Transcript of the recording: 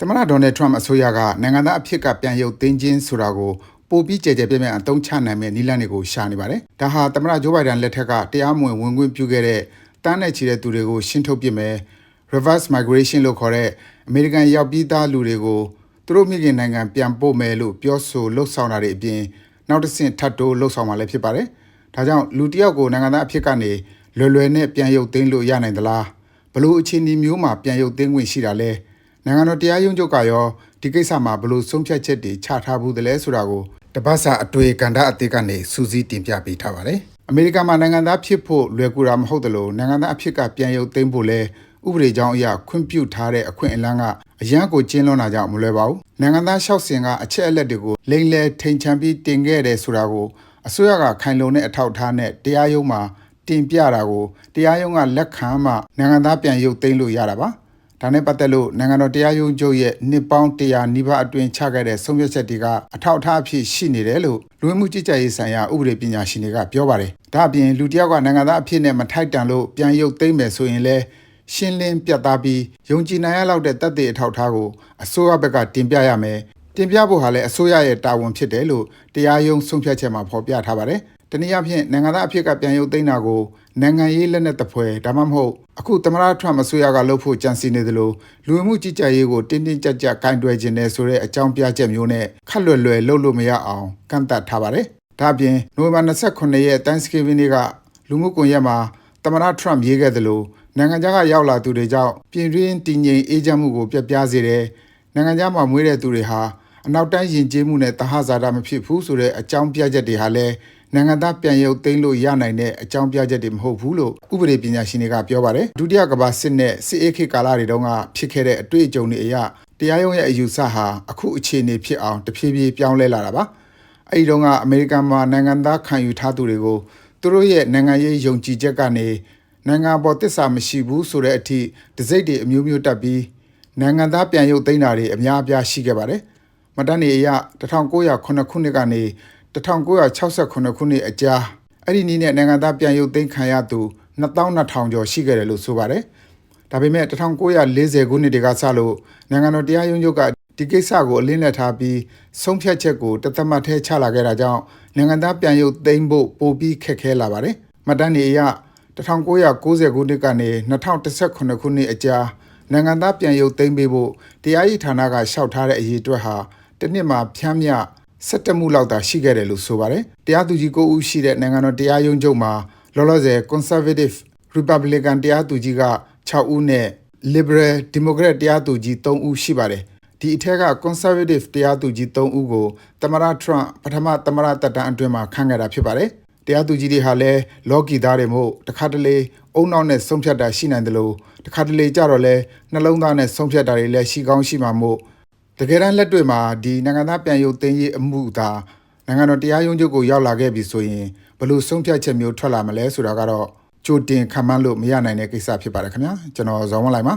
သမ္မတဒေါ်နယ်ထရမ့်အစိုးရကနိုင်ငံသားအဖြစ်ကပြန်ရုပ်သိမ်းခြင်းဆိုတာကိုပိုပြီးကြဲကြဲပြန့်ပြန့်အသုံးချနိုင်မဲ့နည်းလမ်းတွေကိုရှာနေပါတယ်။ဒါဟာသမ္မတဂျိုးဘိုင်ဒန်လက်ထက်ကတရားမဝင်ဝင်ခွင့်ပြုခဲ့တဲ့တန်းနဲ့ချီတဲ့သူတွေကိုရှင်းထုတ်ပစ်မယ် reverse migration လို့ခေါ်တဲ့အမေရိကန်ရောက်ပြီးသားလူတွေကိုသူတို့မိခင်နိုင်ငံပြန်ပို့မယ်လို့ပြောဆိုလှုပ်ဆောင်တာတွေအပြင်နောက်တစ်ဆင့်ထပ်တိုးလှုပ်ဆောင်မှာလည်းဖြစ်ပါတယ်။ဒါကြောင့်လူတစ်ယောက်ကိုနိုင်ငံသားအဖြစ်ကနေလွယ်လွယ်နဲ့ပြန်ရုပ်သိမ်းလို့ရနိုင်သလားဘလို့အခြေအနေမျိုးမှာပြန်ရုပ်သိမ်းခွင့်ရှိတာလဲ နိုင်ငံတော်တရားရုံးချုပ်ကရောဒီကိစ္စမှာဘလို့ဆုံးဖြတ်ချက်တွေချထားဘူးသလဲဆိုတာကိုတပတ်စာအတွေ့ကန္တာအသေးကနေစူးစီးတင်ပြပေးထားပါတယ်။အမေရိကန်မှာနိုင်ငံသားဖြစ်ဖို့လွယ်ကူတာမဟုတ်သလိုနိုင်ငံသားအဖြစ်ကပြန်ရုပ်သိမ်းဖို့လဲဥပဒေကြောင်းအရခွင့်ပြုထားတဲ့အခွင့်အလမ်းကအရန်ကိုကျင်းလွန်တာကြောင့်မလွယ်ပါဘူး။နိုင်ငံသားလျှောက်စင်ကအချက်အလက်တွေကိုလိမ့်လဲထိန်ချန်ပြီးတင်ခဲ့တယ်ဆိုတာကိုအစိုးရကခိုင်လုံတဲ့အထောက်အထားနဲ့တရားရုံးမှာတင်ပြတာကိုတရားရုံးကလက်ခံမှနိုင်ငံသားပြန်ရုပ်သိမ်းလို့ရတာပါ။ ဒါနဲ့ပတ်သက်လို့နိုင်ငံတော်တရားရုံးချုပ်ရဲ့နှစ်ပေါင်း100နီးပါးအတွင်းချခဲ့တဲ့ဆုံးဖြတ်ချက်တွေကအထောက်အထားအဖြစ်ရှိနေတယ်လို့လူဝင်မှုကြီးကြပ်ရေးဆိုင်ရာဥပဒေပညာရှင်တွေကပြောပါတယ်။ဒါအပြင်လူတစ်ယောက်ကနိုင်ငံသားအဖြစ်နဲ့မထိုက်တန်လို့ပြန်ရုပ်သိမ်းမယ်ဆိုရင်လည်းရှင်းလင်းပြတ်သားပြီးယုံကြည်နိုင်ရလောက်တဲ့တပ်တွေအထောက်အထားကိုအစိုးရဘက်ကတင်ပြရမယ်။တင်ပြဖို့ဟာလည်းအစိုးရရဲ့တာဝန်ဖြစ်တယ်လို့တရားရုံးဆုံးဖြတ်ချက်မှာဖော်ပြထားပါတယ်။တနည်းအားဖြင့်နိုင်ငံသားအဖြစ်ကပြန်ရုပ်သိမ်းတာကို နိုင်ငံရေးလက်နက်တပွဲဒါမှမဟုတ်အခုသမ္မတထရမ့်အစိုးရကလှုပ်ဖို့ကြံစည်နေသလိုလူဝင်မှုကြီးကြပ်ရေးကိုတင်းတင်းကြပ်ကြပ်ကင်တွယ်ခြင်းနဲ့ဆိုတဲ့အကြောင်းပြချက်မျိုးနဲ့ခက်လွယ်လွယ်လှုပ်လို့မရအောင်ကန့်သတ်ထားပါတယ်။ဒါ့အပြင်နိုဝင်ဘာ29ရက် Thanksgiving နေ့ကလူမှုကွန်ရက်မှာသမ္မတထရမ့်ရေးခဲ့သလိုနိုင်ငံခြားကရောက်လာသူတွေကြောင့်ပြည်တွင်းတည်ငြိမ်အေးချမ်းမှုကိုပြပြစေတယ်။နိုင်ငံခြားမှာမွေးတဲ့သူတွေဟာအနောက်တိုင်းယဉ်ကျေးမှုနဲ့တဟဇာတာမဖြစ်ဘူးဆိုတဲ့အကြောင်းပြချက်တွေဟာလည်း နိုင်ငံသားပြန်ရုပ်သိမ်းလို့ရနိုင်တဲ့အကြောင်းပြချက်တွေမဟုတ်ဘူးလို့ဥပဒေပညာရှင်တွေကပြောပါတယ်ဒုတိယကမ္ဘာစစ်နဲ့စစ်အေးခေတ်ကာလတွေတုန်းကဖြစ်ခဲ့တဲ့အတွေ့အကြုံတွေအရတရားရုံးရဲ့အယူဆဟာအခုအခြေအနေဖြစ်အောင်တဖြည်းဖြည်းပြောင်းလဲလာတာပါအဲဒီတုန်းကအမေရိကန်မှာနိုင်ငံသားခံယူထားသူတွေကိုသူတို့ရဲ့နိုင်ငံရေးယုံကြည်ချက်ကနေနိုင်ငံပေါ်တစ္ဆာမရှိဘူးဆိုတဲ့အထိဒစိမ့်တွေအမျိုးမျိုးတက်ပြီးနိုင်ငံသားပြန်ရုပ်သိမ်းတာတွေအများအပြားရှိခဲ့ပါတယ်မတန်းနေအရ1909ခုနှစ်ကနေ 1968ခုနှစ်အကြားအဲ့ဒီနည်းနဲ့နိုင်ငံသားပြန်ရုပ်သိမ်းခံရသူ2200ကျော်ရှိခဲ့တယ်လို့ဆိုပါတယ်။ဒါပေမဲ့1940ခုနှစ်တွေကစလို့နိုင်ငံတော်တရားရုံးချုပ်ကဒီကိစ္စကိုအလင်းလက်ထားပြီးဆုံးဖြတ်ချက်ကိုတသက်မှတ်ထဲချလာခဲ့တာကြောင့်နိုင်ငံသားပြန်ရုပ်သိမ်းဖို့ပိုပြီးခက်ခဲလာပါတယ်။မှတ်တမ်းတွေအရ1990ခုနှစ်ကနေ2018ခုနှစ်အကြားနိုင်ငံသားပြန်ရုပ်သိမ်းပေးဖို့တရားရေးဌာနကလျှောက်ထားတဲ့အရေးအတွက်ဟာတစ်နှစ်မှာဖြန်းမြ 17မှုလောက်သာရှိခဲ့တယ်လို့ဆိုပါတယ်။တရားသူကြီး9ဦးရှိတဲ့နိုင်ငံတော်တရားရုံးချုပ်မှာလောလောဆယ် Conservative Republican တရားသူကြီးက6ဦးနဲ့ Liberal Democrat တရားသူကြီး3ဦးရှိပါတယ်။ဒီအထက်က Conservative တရားသူကြီး3ဦးကိုသမရထရန့်ပထမသမရတက်တန်းအတွင်းမှာခန့်ခဲ့တာဖြစ်ပါတယ်။တရားသူကြီးတွေဟာလည်းလော်ကီသားတွေမို့တခါတလေအုံနောက်နဲ့ဆုံးဖြတ်တာရှိနိုင်တယ်လို့တခါတလေကြတော့လဲနှလုံးသားနဲ့ဆုံးဖြတ်တာတွေလည်းရှိကောင်းရှိမှာမို့ တကယ်တမ်းလက်တွေ့မှာဒီနိုင်ငံသားပြန်ရုပ်သိမ်းရေးအမှုသာနိုင်ငံတော်တရားရုံးချုပ်ကိုရောက်လာခဲ့ပြီဆိုရင်ဘလို့ဆုံးဖြတ်ချက်မျိုးထွက်လာမလဲဆိုတာကတော့ကြိုတင်ခံမှန်းလို့မရနိုင်တဲ့ကိစ္စဖြစ်ပါတယ်ခင်ဗျာကျွန်တော်ဇော်ဝန်းလိုက်ပါ